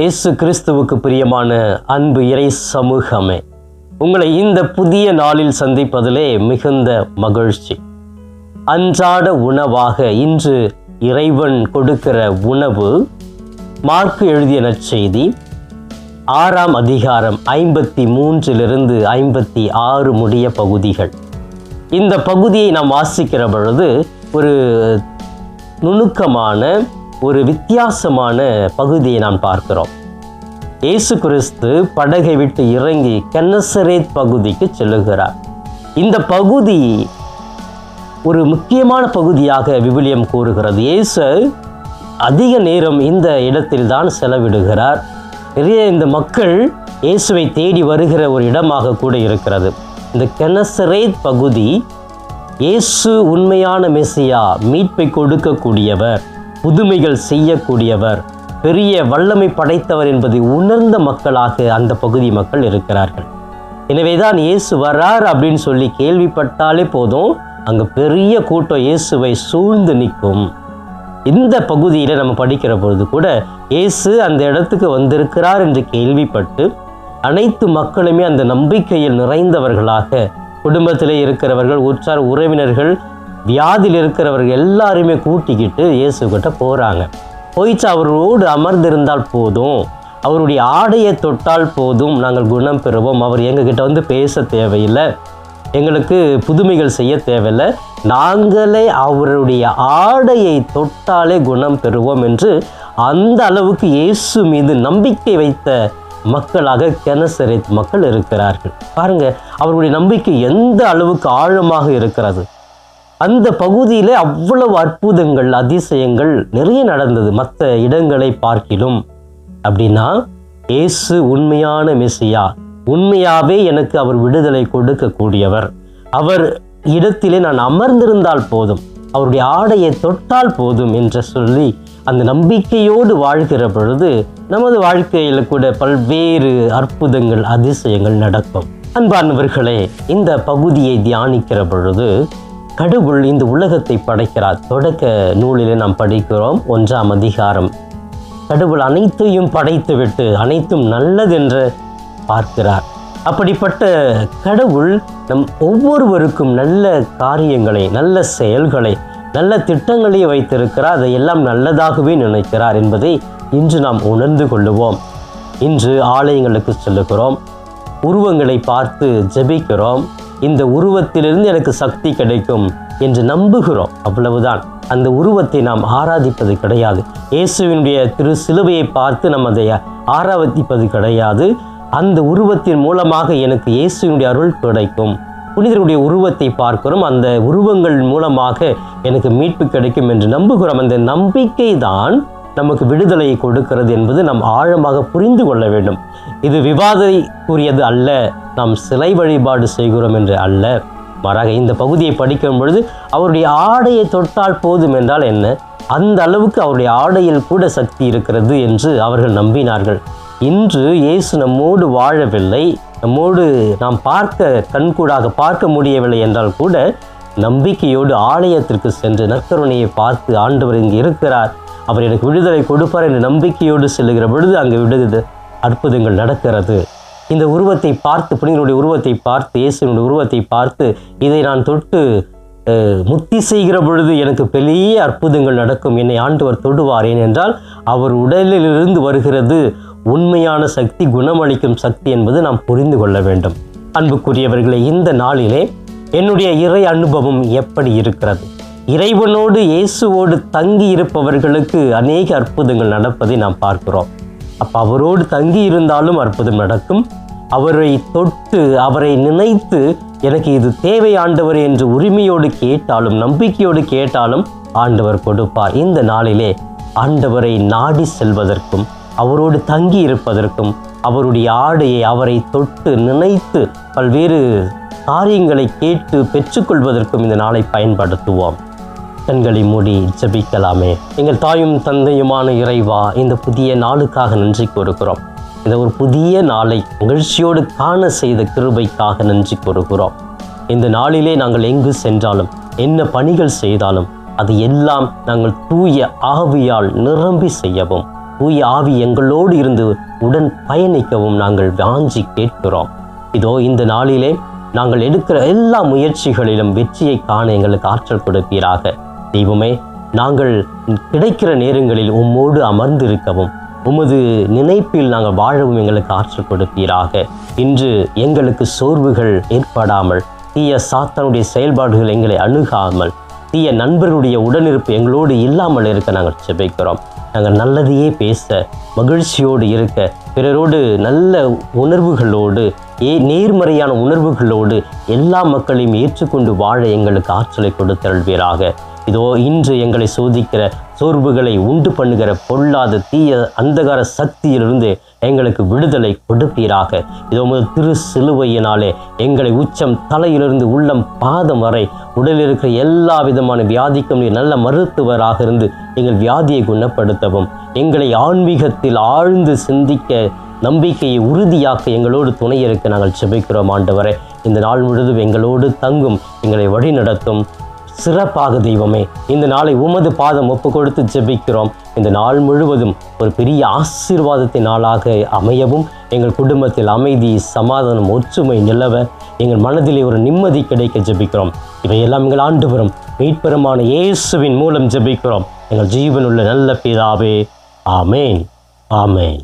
இயேசு கிறிஸ்துவுக்கு பிரியமான அன்பு இறை சமூகமே உங்களை இந்த புதிய நாளில் சந்திப்பதிலே மிகுந்த மகிழ்ச்சி. அன்றாட உணவாக இன்று இறைவன் கொடுக்கிற உணவு மார்க்கு எழுதிய நற்செய்தி ஆறாம் அதிகாரம் ஐம்பத்தி மூன்றிலிருந்து ஐம்பத்தி ஆறு முடிய பகுதிகள். இந்த பகுதியை நாம் வாசிக்கிற பொழுது ஒரு நுணுக்கமான ஒரு வித்தியாசமான பகுதியை நாம் பார்க்கிறோம். இயேசு கிறிஸ்து படகை விட்டு இறங்கி கென்னசரேத் பகுதிக்கு செல்லுகிறார். இந்த பகுதி ஒரு முக்கியமான பகுதியாக விவிலியம் கூறுகிறது. இயேசு அதிக நேரம் இந்த இடத்தில்தான் செலவிடுகிறார். நிறைய இந்த மக்கள் இயேசுவை தேடி வருகிற ஒரு இடமாக கூட இருக்கிறது. இந்த கெனசரேத் பகுதி இயேசு உண்மையான மெசியா மீட்பை கொடுக்கக்கூடியவர். புதுமைகள் செய்யக்கூடியவர் பெரிய வல்லமை படைத்தவர் என்பதை உணர்ந்த மக்களாக அந்த பகுதி மக்கள் இருக்கிறார்கள். எனவேதான் இயேசு வர்றார் அப்படின்னு சொல்லி கேள்விப்பட்டாலே போதும் அங்கே பெரிய கூட்டம் இயேசுவை சூழ்ந்து நிற்கும். இந்த பகுதியில் நம்ம படிக்கிற பொழுது கூட இயேசு அந்த இடத்துக்கு வந்திருக்கிறார் என்று கேள்விப்பட்டு அனைத்து மக்களுமே அந்த நம்பிக்கையில் நிறைந்தவர்களாக குடும்பத்திலே இருக்கிறவர்கள் உற்றார் உறவினர்கள் வியாதியில் இருக்கிறவர்கள் எல்லாருமே கூட்டிக்கிட்டு இயேசு கிட்ட போகிறாங்க போயிச்சு அவரோடு அமர்ந்திருந்தால் போதும். அவருடைய ஆடையை தொட்டால் போதும். நாங்கள் குணம் பெறுவோம். அவர் எங்ககிட்ட வந்து பேச தேவையில்லை. எங்களுக்கு புதுமைகள் செய்ய தேவையில்லை. நாங்களே அவருடைய ஆடையை தொட்டாலே குணம் பெறுவோம் என்று அந்த அளவுக்கு இயேசு மீது நம்பிக்கை வைத்த மக்களாக கெனசரித் மக்கள் இருக்கிறார்கள். பாருங்கள் அவருடைய நம்பிக்கை எந்த அளவுக்கு ஆழமாக இருக்கிறது? அந்த பகுதியில் அவ்வளவு அற்புதங்கள் அதிசயங்கள் நிறைய நடந்தது. மற்ற இடங்களை பார்க்கிலும் அப்படின்னா இயேசு உண்மையான மெசியா உண்மையாகவே எனக்கு அவர் விடுதலை கொடுக்கக்கூடியவர். அவர் இடத்திலே நான் அமர்ந்திருந்தால் போதும் அவருடைய ஆடையை தொட்டால் போதும் என்று சொல்லி அந்த நம்பிக்கையோடு வாழ்கிற பொழுது நமது வாழ்க்கையில் கூட பல்வேறு அற்புதங்கள் அதிசயங்கள் நடக்கும். அன்பானவர்களே இந்த பகுதியை தியானிக்கிற பொழுது கடவுள் இந்த உலகத்தை படைக்கிறார். தொடக்க நூலிலே நாம் படிக்கிறோம் ஒன்றாம் அதிகாரம். கடவுள் அனைத்தையும் படைத்துவிட்டு அனைத்தும் நல்லதென்று பார்க்கிறார். அப்படிப்பட்ட கடவுள் நம் ஒவ்வொருவருக்கும் நல்ல காரியங்களை நல்ல செயல்களை நல்ல திட்டங்களை வைத்திருக்கிறார். அதையெல்லாம் நல்லதாகவே நினைக்கிறார் என்பதை இன்று நாம் உணர்ந்து கொள்ளுவோம். இன்று ஆலயங்களுக்கு செல்லுகிறோம். உருவங்களை பார்த்து ஜெபிக்கிறோம். இந்த உருவத்திலிருந்து எனக்கு சக்தி கிடைக்கும் என்று நம்புகிறோம். அவ்வளவுதான். அந்த உருவத்தை நாம் ஆராதிப்பது கிடையாது. இயேசுவினுடைய திரு சிலுவையை பார்த்து நம்ம அதை ஆராதிப்பது கிடையாது. அந்த உருவத்தின் மூலமாக எனக்கு இயேசுவினுடைய அருள் கிடைக்கும். புனிதருடைய உருவத்தை பார்க்கிறோம். அந்த உருவங்கள் மூலமாக எனக்கு மீட்பு கிடைக்கும் என்று நம்புகிறோம். அந்த நம்பிக்கை தான் நமக்கு விடுதலையை கொடுக்கிறது என்பது நாம் ஆழமாக புரிந்து கொள்ள வேண்டும். இது விவாதக்குரியது அல்ல நாம் சிலை வழிபாடு செய்கிறோம் என்று அல்ல. மாறாக இந்த பகுதியை படிக்கும் பொழுது அவருடைய ஆடையை தொட்டால் போதும் என்றால் என்ன? அந்த அளவுக்கு அவருடைய ஆடையில் கூட சக்தி இருக்கிறது என்று அவர்கள் நம்பினார்கள். இன்று இயேசு நம்மோடு வாழவில்லை. நம்மோடு நாம் பார்க்க கண்கூடாக பார்க்க முடியவில்லை என்றால் கூட நம்பிக்கையோடு ஆலயத்திற்கு சென்று நற்கருணையை பார்த்து ஆண்டவர் இங்கு இருக்கிறார். அவர் எனக்கு விடுதலை கொடுப்பார் என்ற நம்பிக்கையோடு செல்லுகிற பொழுது அங்கு விடுதல் அற்புதங்கள் நடக்கிறது. இந்த உருவத்தை பார்த்து புனிதனுடைய உருவத்தை பார்த்து இயேசுனுடைய உருவத்தை பார்த்து இதை நான் தொட்டு முத்தி செய்கிற பொழுது எனக்கு பெரிய அற்புதங்கள் நடக்கும். என்னை ஆண்டவர் தொடுவார். ஏனென்றால் அவர் உடலிலிருந்து வருகிறது. உண்மையான சக்தி குணமளிக்கும் சக்தி என்பது நாம் புரிந்து கொள்ள வேண்டும். அன்புக்குரியவர்களே இந்த நாளிலே என்னுடைய இறை அனுபவம் எப்படி இருக்கிறது? இறைவனோடு இயேசுவோடு தங்கி இருப்பவர்களுக்கு அநேக அற்புதங்கள் நடப்பதை நாம் பார்க்கிறோம். அப்போ அவரோடு தங்கி இருந்தாலும் அற்புதம் நடக்கும். அவரை தொட்டு அவரை நினைத்து எனக்கு இது தேவை ஆண்டவர் என்று உரிமையோடு கேட்டாலும் நம்பிக்கையோடு கேட்டாலும் ஆண்டவர் கொடுப்பார். இந்த நாளிலே ஆண்டவரை நாடி செல்வதற்கும் அவரோடு தங்கி இருப்பதற்கும் அவருடைய ஆடையை அவரை தொட்டு நினைத்து பல்வேறு காரியங்களை கேட்டு பெற்றுக்கொள்வதற்கும் இந்த நாளை பயன்படுத்துவோம். கண்களை மூடி ஜெபிக்கலாமே. எங்கள் தாயும் தந்தையுமான இறைவா இந்த புதிய நாளுக்காக நன்றி கூறுகிறோம். இந்த ஒரு புதிய நாளை மகிழ்ச்சியோடு காண செய்த கிருபைக்காக நன்றி கூறுகிறோம். இந்த நாளிலே நாங்கள் எங்கு சென்றாலும் என்ன பணிகள் செய்தாலும் அது எல்லாம் நாங்கள் தூய ஆவியால் நிரம்பி செய்யவும் தூய ஆவி எங்களோடு இருந்து உடன் பயணிக்கவும் நாங்கள் வாஞ்சி கேட்கிறோம். இதோ இந்த நாளிலே நாங்கள் எடுக்கிற எல்லா முயற்சிகளிலும் வெற்றியை காண எங்களுக்கு ஆற்றல் கொடுப்பீராக. தெய்வமே நாங்கள் கிடைக்கிற நேரங்களில் உம்மோடு அமர்ந்திருக்கவும் உமது நினைப்பில் நாங்கள் வாழவும் எங்களுக்கு ஆற்றல் கொடுப்பீராக. இன்று எங்களுக்கு சோர்வுகள் ஏற்படாமல் தீய சாத்தானுடைய செயல்பாடுகள் எங்களை அணுகாமல் தீய நண்பர்களுடைய உடனிருப்பு எங்களோடு இல்லாமல் இருக்க நாங்கள் செபிக்கிறோம். நாங்கள் நல்லதையே பேச மகிழ்ச்சியோடு இருக்க பிறரோடு நல்ல உணர்வுகளோடு ஏ நேர்மறையான உணர்வுகளோடு எல்லா மக்களையும் ஏற்றுக்கொண்டு வாழ எங்களுக்கு ஆற்றலை கொடுத்தல்வீராக இதோ இன்று எங்களை சோதிக்கிற சோர்வுகளை உண்டு பண்ணுகிற பொல்லாத தீய அந்தகார சக்தியிலிருந்து எங்களுக்கு விடுதலை கொடுப்பீராக. இதோ முதல் திரு சிலுவையினாலே எங்களை உச்சம் தலையிலிருந்து உள்ளம் பாதம் வரை உடலில் இருக்கிற எல்லா விதமான வியாதிக்கும் நீர் நல்ல மருத்துவராக இருந்து எங்கள் வியாதியை குணப்படுத்தவும். எங்களை ஆன்மீகத்தில் ஆழ்ந்து சிந்திக்க நம்பிக்கையை உறுதியாக்க எங்களோடு துணை இருக்க நாங்கள் செபிக்கிறோம் ஆண்டவரை. இந்த நாள் முழுதும் எங்களோடு தங்கும் எங்களை வழிநடத்தும். சிறப்பாக தெய்வமே இந்த நாளை உமது பாதம் ஒப்பு கொடுத்து ஜெபிக்கிறோம். இந்த நாள் முழுவதும் ஒரு பெரிய ஆசீர்வாதத்தின் நாளாக அமையவும் எங்கள் குடும்பத்தில் அமைதி சமாதானம் ஒற்றுமை நிலவ எங்கள் மனதிலே ஒரு நிம்மதி கிடைக்க ஜெபிக்கிறோம். இவையெல்லாம் எங்கள் ஆண்டுபுறம் மீட்பெருமான இயேசுவின் மூலம் ஜெபிக்கிறோம். எங்கள் ஜீவனுள்ள நல்ல பிதாவே ஆமேன் ஆமேன்.